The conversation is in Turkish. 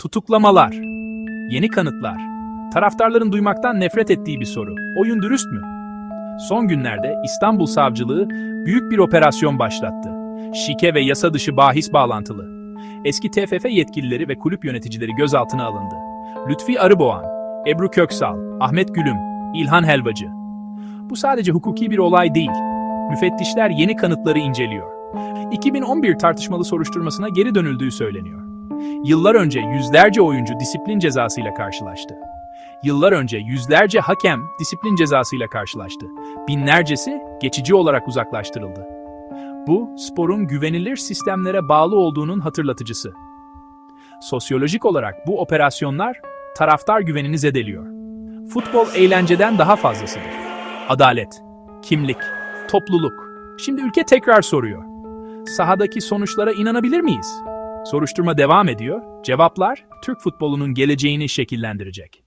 Tutuklamalar. Yeni kanıtlar. Taraftarların duymaktan nefret ettiği bir soru. Oyun dürüst mü? Son günlerde İstanbul Savcılığı büyük bir operasyon başlattı. Şike ve yasa dışı bahis bağlantılı. Eski TFF yetkilileri ve kulüp yöneticileri gözaltına alındı. Lütfi Arıboğan, Ebru Köksal, Ahmet Gülüm, İlhan Helvacı. Bu sadece hukuki bir olay değil. Müfettişler yeni kanıtları inceliyor. 2011 tartışmalı soruşturmasına geri dönüldüğü söyleniyor. Yıllar önce yüzlerce oyuncu disiplin cezasıyla karşılaştı. Yıllar önce yüzlerce hakem disiplin cezasıyla karşılaştı. Binlercesi geçici olarak uzaklaştırıldı. Bu, sporun güvenilir sistemlere bağlı olduğunun hatırlatıcısı. Sosyolojik olarak bu operasyonlar taraftar güvenini zedeliyor. Futbol eğlenceden daha fazlasıdır. Adalet, kimlik, topluluk. Şimdi ülke tekrar soruyor. Sahadaki sonuçlara inanabilir miyiz? Soruşturma devam ediyor. Cevaplar Türk futbolunun geleceğini şekillendirecek.